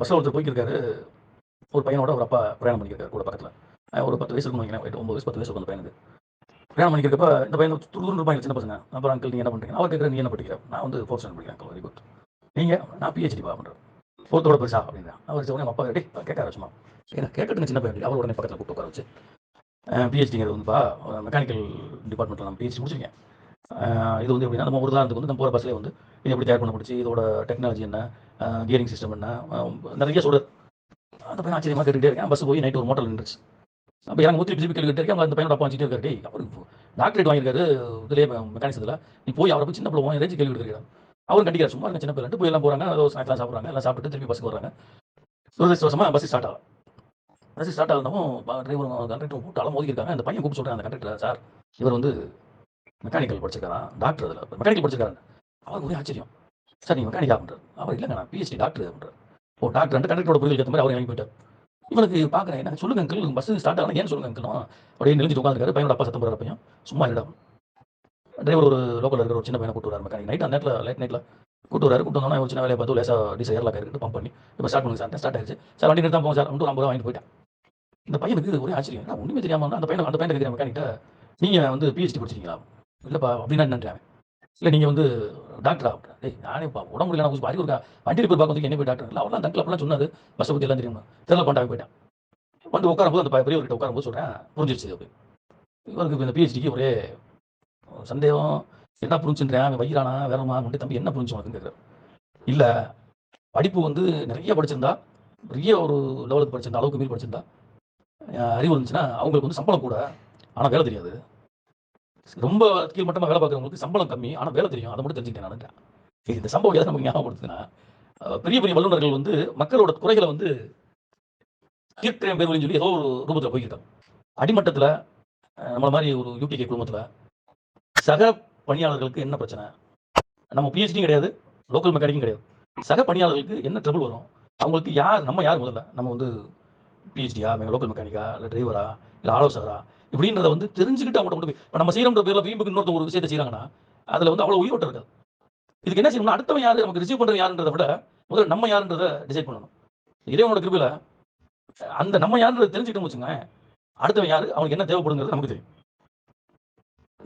பஸ்ஸில் ஒருத்தர் போய்க்கிருக்காரு. ஒரு பையனோட ஒரு அப்பா பிரயாணம் பண்ணியிருக்காரு கூட பக்கத்தில். ஒரு பத்து வயசு இருக்கும் வைக்கிறேன் ஒம்பது வயசு பத்து வயசு இருக்கும் அந்த பையனுக்கு. பிரயாணம் பண்ணிக்கிறப்ப இந்த பையன் துரு இருப்பாங்க சின்ன பசங்க. அப்புறம் அங்கிள் நீ என்ன பண்ணுறீங்க அவர் கேட்குற நீ என்ன படிக்கிற? நான் வந்து ஃபோர்த் ஸ்டாண்டர்ட் படிக்கிறேன் அங்கிள் வெரி குட் நீங்கள் நான் பிஹெச்டி பா பண்ணுறேன் ஃபோர்த்தோட பெருசா அப்படின்னா அவர் உடனே அப்பா டே கேட்க ஆரம்பிச்சுமா ஏன்னா கேட்கட்டுங்க சின்ன பையன் அவர் உடனே பக்கத்தில் கூப்பிட்டு உட்கார வச்சு. பிஹெச்டிங்கிறது வந்துப்பா மெக்கானிக்கல் டிபார்ட்மெண்ட்டில் நான் பிஹெச்டி முடிச்சிருக்கேன். இது வந்து எப்படின்னா நம்ம ஒரு உதாரணத்துக்கு வந்து நம்ம போகிற பஸ்ஸில் வந்து இது எப்படி தயார் பண்ண முடிச்சு இதோட டெக்னாலஜி என்ன கியரிங் சிஸ்டம் என்ன நிறைய சொல்கிறார் அந்த பையன் ஆச்சரியமாக கேட்டுக்கிட்டே இருக்கேன். பஸ் போய் நைட்டு ஒரு மோட்டல் நின்றுச்சு. அப்போ எனக்கு ஊற்றி திருப்பி கேள்வி இருக்கேன் அந்த பையனோட அப்பா வச்சுட்டே இருக்காரு. டேய் அவர் டாக்டரேட் வாங்கியிருக்காரு இதுலேயே மெக்கானிக்ஸில் நீ போய் அவரை போய் சின்ன பிள்ளை வாங்கி கேள்வி எடுக்கிறார் அவரும் கண்டிக்கிறார் சும்மா சின்ன பிள்ளை போய் எல்லாம் போகிறாங்க ஏதோ ஸ்நாக்ஸ்லாம் சாப்பிட்றாங்க எல்லாம் சாப்பிட்டு திருப்பி பஸ்ஸுக்கு வராங்க துரதிருஷ்டவசமாக பஸ் ஸ்டார்ட் ஆகும் பஸ் ஸ்டார்ட் ஆகணும் டிரைவர் கண்டக்டர் கூப்பிட்டு அலம் மோதிருக்காங்க அந்த பையன் கூப்பிட்டு சொல்கிறேன் அந்த கண்டக்டர் சார் இவர் வந்து மெக்கானிக்கல் படிச்சிருக்காரா? டாக்டர் அதில். மெக்கானிக்கல் படிச்சிருக்காரு அவர் ஒரே ஆச்சரியம். சார் நீங்கள் மெக்கானிக்கா பண்ணுறாரு அவர் இல்லைங்க நான் பிஹெச்டி டாக்டர் பண்ணுறாரு ஓ டாக்டர் ரெண்டு கண்டக்டரோட புரிதல் ஏற்ற மாதிரி அவர் இறங்கி போயிட்டார். இவனுக்கு பார்க்குறேன் என்ன? சொல்லுங்க அங்கிள் பஸ் ஸ்டார்ட் ஆகணும் ஏன் சொல்லுங்க அங்கிள் அப்படியே நெளிஞ்சிட்டு உட்காந்துருக்காரு பையனோட அப்பா சத்தம் போகிற பையன். சும்மா இடம் டிரைவர் ஒரு லோக்கலில் இருக்கிற ஒரு சின்ன பையனை கூட்டு வராரு மெக்கானிக் நைட் அந்த நேரத்தில் லைட் நைட்டில் கூட்டு வராரு. கூட்டு வந்தோம்னா ஒரு சின்ன வேலையை பார்த்து லேசாக டீசல் ஏர்லாக் இருக்குது பம்ப் பண்ணி இப்போ ஸ்டார்ட் பண்ணுங்க சார் ஸ்டார்ட் ஆயிடுச்சு சார் வண்டி நிறுத்தம் போகும் சார் வந்து ஐம்பது ரூபா வாங்கிட்டு போயிட்டேன். இந்த பையனுக்கு ஒரே ஆச்சரியம். ஒன்றுமே தெரியாமல் அந்த பையனை அந்த பையனை இருக்கிற மெக்கானிக்கிட்ட நீங்கள் வந்து பிஹெச்டி படிச்சிருக்கீங்களா? இல்லைப்பா அப்படின்னா என்னன்றாங்க இல்லை நீங்கள் வந்து டாக்டரா டேய் நானே பா உடம்பு முடியல நான் அறிவு இருக்கா? வண்டி ரிப்பேர் பார்க்க என்ன போய் டாக்டர் இல்லை அவர்லாம் தங்கில் அப்படிலாம் சொன்னாரு. பஸ்ஸை பற்றி எல்லாம் தெரியும்? தெரியல பண்ணிட்டாங்க போயிட்டேன். வந்து உட்காரும்போது அந்த பெரியவர்கிட்ட உட்காரும்போது சொல்கிறேன் புரிஞ்சிருச்சு அப்படி இவருக்கு இந்த பிஹெச்டிக்கு ஒரே சந்தேகம் என்ன புரிஞ்சுன்றேன் அவன் வைகிறானா வேறமா முன்னாடி தம்பி என்ன புரிஞ்சு உனக்குன்னு இல்லை படிப்பு வந்து நிறைய படிச்சிருந்தா பெரிய ஒரு லெவலுக்கு படிச்சிருந்தா அளவுக்கு மீறி படிச்சிருந்தா அறிவு இருந்துச்சுன்னா அவங்களுக்கு வந்து சம்பளம் கூட ஆனால் வேலை தெரியாது. ரொம்ப கீழ்மட்டமாக வேலை பார்க்குறவங்களுக்கு சம்பளம் கம்மி ஆனால் வேலை தெரியும். அதை மட்டும் தெரிஞ்சுக்கிட்டேன் நான். இந்த சம்பவம் எதை நமக்கு ஞாபகப்படுத்துனா பெரிய பெரிய வல்லுநர்கள் வந்து மக்களோட குறைகளை வந்து தீர்க்கிறேன் பேர் சொல்லி ஏதோ ஒரு ரூபத்தில் போய்கிட்டோம் அடிமட்டத்தில் நம்மள மாதிரி ஒரு யூடிகே குடும்பத்தில் சக பணியாளர்களுக்கு என்ன பிரச்சனை? நம்ம பிஹெச்டியும் கிடையாது லோக்கல் மெக்கானிக்கும் கிடையாது. சக பணியாளர்களுக்கு என்ன ட்ரபிள் வரும்? அவங்களுக்கு யார் நம்ம யார் முதல்ல? நம்ம வந்து பிஹெச்டியா லோக்கல் மெக்கானிக்கா இல்லை டிரைவரா இல்லை ஆலோசகரா இப்படின்றத வந்து தெரிஞ்சுக்கிட்டு அவங்க கொண்டு போய் இப்போ நம்ம செய்யறோம்ன்ற பேரில் வீம்புக்கு இன்னொருத்த ஒரு விஷயத்தை செய்கிறாங்கன்னா அதில் வந்து அவ்வளோ உயிரோட்டம் இருக்காது. இதுக்கு என்ன செய்யணும்னா அடுத்தவன் யார் நமக்கு ரிசீவ் பண்ணுறது யாருன்றதை விட முதல்ல நம்ம யாருன்றதை டிசைட் பண்ணணும். இறைவனோட கிருபியில் அந்த நம்ம யாருன்றதை தெரிஞ்சுக்கிட்டோம் வச்சுங்க அடுத்தவன் யாரு அவனுக்கு என்ன தேவைப்படுங்கிறது நமக்கு தெரியும்.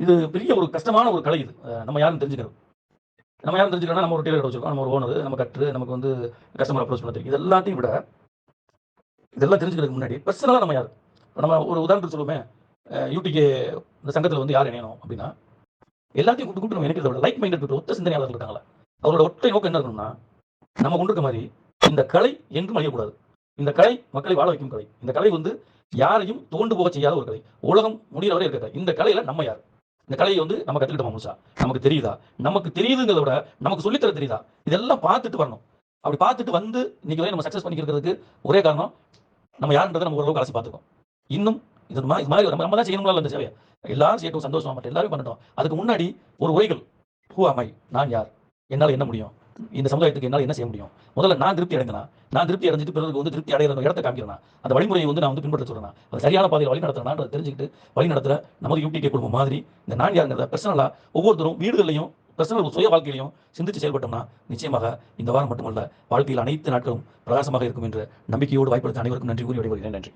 இது பெரிய ஒரு கஷ்டமான ஒரு கலை இது. நம்ம யாருன்னு தெரிஞ்சுக்கிறது. நம்ம யாரும் தெரிஞ்சுக்கிறோம்னா நம்ம ஒரு டெய்லர் வச்சிருக்கோம் நம்ம ஒரு ஓனர் நம்ம கற்று நமக்கு வந்து கஸ்டமர் அப்ரோச் பண்ண தெரியும். இது எல்லாத்தையும் விட இதெல்லாம் தெரிஞ்சுக்கிறதுக்கு முன்னாடி பர்சனலாக நம்ம யார்? நம்ம ஒரு உதாரணத்துக்கு சொல்லுவோமே யூடிகே இந்த சங்கத்தில் வந்து யார் இணையணும் அப்படின்னா எல்லாத்தையும் கூட்டு கூட்டு நம்ம இணைக்கிறத விட லைக் மைண்டட் ஒத்த சிந்தனையாளர்கள் இருக்காங்களா அவரோட ஒற்றை நோக்கம் என்ன இருக்கணும்னா நம்ம கொண்டு இருக்க மாதிரி இந்த கலை என்றும் அழியக்கூடாது. இந்த கலை மக்களை வாழ வைக்கும் கலை. இந்த கலை வந்து யாரையும் தோண்டு போக செய்யாத ஒரு கலை. உலகம் முடிகிற வரை இருக்கிற இந்த கலையில நம்ம யார்? இந்த கலையை வந்து நம்ம கற்றுக்கிட்டோம் முழுசா? நமக்கு தெரியுதா? நமக்கு தெரியுதுங்கிறத விட நமக்கு சொல்லித்தர தெரியுதா? இதெல்லாம் பார்த்துட்டு வரணும். அப்படி பார்த்துட்டு வந்து இன்னைக்கு வரை நம்ம சக்ஸஸ் பண்ணிக்கிறதுக்கு ஒரே காரணம் நம்ம யாருன்றதை நம்ம ஓரளவுக்கு அலசி பார்த்துக்கோம் இன்னும் இது மாதிரி இது மாதிரி நம்ம நம்ம தான் செய்யணும்ல இந்த சேவையை. எல்லாரும் செய்யட்டும் சந்தோஷமா மட்டும் எல்லாரும் பண்ணட்டும். அதுக்கு முன்னாடி ஒரு உரைகள். ஹூ அமை நான் யார்? என்னால் என்ன முடியும்? இந்த சமுதாயத்துக்கு என்னால் என்ன செய்ய முடியும்? முதல்ல நான் திருப்தி அடைந்தனா? நான் திருப்தி அடைஞ்சிட்டு பிறகு வந்து திருப்தி அடைகிற இடத்த காமிக்கிறேன்? அந்த வழிமுறையை வந்து நான் வந்து பின்பற்ற சொல்றேன்? அது சரியான பாதையில் வழி நடத்துறேன்? தெரிஞ்சுக்கிட்டு வழி நடத்துற நமது யூடிகே குடும்பம் மாதிரி இந்த நான் யாருங்கிறத பர்சனலாக ஒவ்வொருத்தரும் வீடுகளையும் பர்சனல் சுய வாழ்க்கையிலையும் சிந்தித்து செயல்பட்டோம்னா நிச்சயமாக இந்த வாரம் மட்டுமல்ல வாழ்க்கையில் அனைத்து நாட்களும் பிரகாசமாக இருக்கும் என்ற நம்பிக்கையோடு வாய்ப்பளித்த அனைவருக்கும் நன்றி. கூறி விடைபெறுகிறேன். நன்றி.